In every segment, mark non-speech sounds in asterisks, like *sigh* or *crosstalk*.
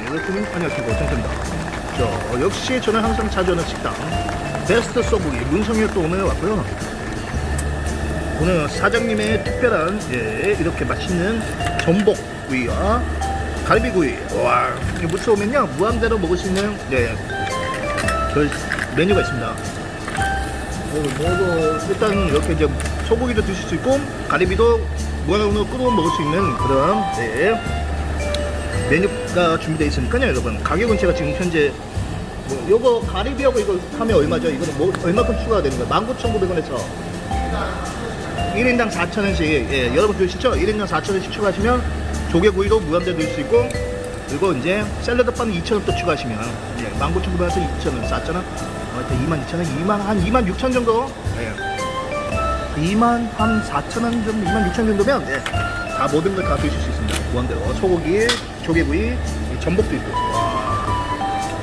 여러분 안녕하십니까 정입니다 저 역시 저는 항상 자주 오는 식당. 베스트 소고기 문성에 또 오늘 왔고요. 오늘 사장님의 특별한 예, 이렇게 맛있는 전복구이와 갈비구이. 와 무쳐 오면요 무한대로 먹을 수 있는 예, 저 메뉴가 있습니다. 뭐, 뭐, 일단 이렇게 이제 소고기도 드실 수 있고 가리비도 무한으로 끓여 먹을 수 있는 그런 예, 메뉴가 준비되어 있으니까요 여러분 가격은 제가 지금 현재 뭐 요거 가리비하고 이거 하면 얼마죠? 이거는 뭐 얼마큼 추가가 되는 거예요? 19,900원에서 1인당 4,000원씩 예, 여러분 들으시죠? 1인당 4,000원씩 추가하시면 조개구이도 무한대로 드실 수 있고 그리고 이제 샐러드바는 2,000원 또 추가하시면 예, 19,900원에서 2,000원 4,000원 어, 22,000원 2만 한 2만 6천 정도 예. 2만 한 4,000원 정도 2만 6천 정도면 예, 다 모든 걸 다 드실 수 있습니다. 무한대로. 소고기 조개구이 이 전복도 있고. 와.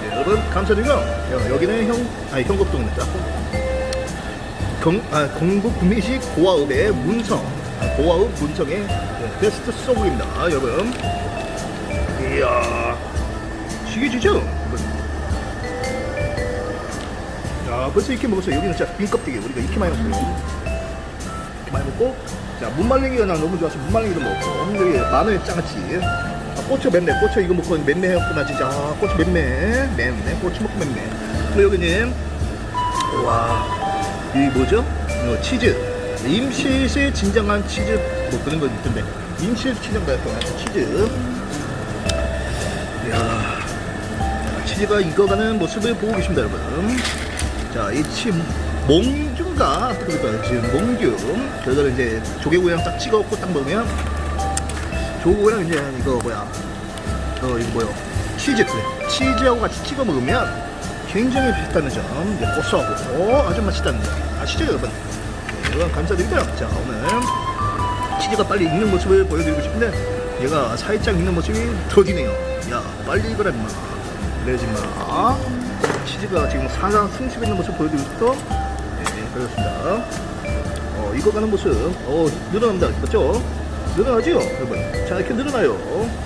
예, 여러분 감사드리고요. 여- 여기는 형 아니 형곡동입니다. 경, 아, 경북 구미시 고아읍의 문성. 아, 고아읍 문성의 예, 베스트 소고기입니다. 여러분. 이야. 여러분. 야 벌써 이렇게 먹었어요. 여기는 진짜 빈 껍데기 우리가 이렇게 많이 먹어요. 이렇게 많이 먹고 자 문말랭이가 난 너무 좋아서 문말랭이도 먹고 여기 마늘 장아찌 아, 고추 맵네 고추 이거 먹고 맵네 해갖구나 진짜 아, 고추 맵네 맵네 고추 먹고 맵네 그리고 여기는 와, 이 뭐죠? 이거 치즈. 임실의 진정한 치즈 뭐 그런 거 있던데. 임실 친정 같은 치즈. 이야, 치즈가 익어가는 모습을 보고 계십니다, 여러분. 자, 이 치, 몽 균가, 그러니까 지금 몽균. 저거를 이제 조개구이랑 딱 찍어갖고 딱 먹으면, 조개구이랑 이제 이거 뭐야, 어, 이거 뭐요? 치즈, 그래. 치즈하고 같이 찍어 먹으면 굉장히 비슷하는 점, 이제 고소하고 아주 맛있다는 점 아시죠, 여러분? 네, 여러분 감사드리고요. 자, 오늘 치즈가 빨리 익는 모습을 보여드리고 싶은데 얘가 살짝 익는 모습이 더디네요. 야, 빨리 익어라 임마. 그러지 마. 치즈가 지금 살아 숨쉬고 있는 모습 보여드리고 싶어. 네, 그렇습니다. 어, 익어가는 모습, 어, 늘어납니다. 맞죠? 늘어나죠, 여러분? 자, 이렇게 늘어나요.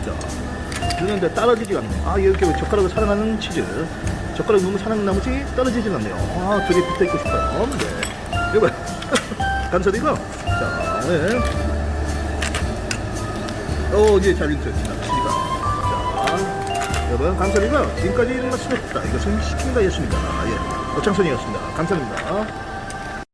자, 늘어나는데 떨어지지가 않네. 아, 이렇게 젓가락을 사랑하는 치즈. 젓가락 너무 사랑하는 나머지 떨어지질 않네요. 아, 둘이 붙어 있고 싶어요. 네. 여러분, 감사드리고. *laughs* 자, 오늘. 어, 이제 잘. 치즈가. 자, 여러분, 감사드리고. 지금까지 말씀했다. 이것은 시킨다 였습니다. 예. 오창선이었습니다. 감사합니다.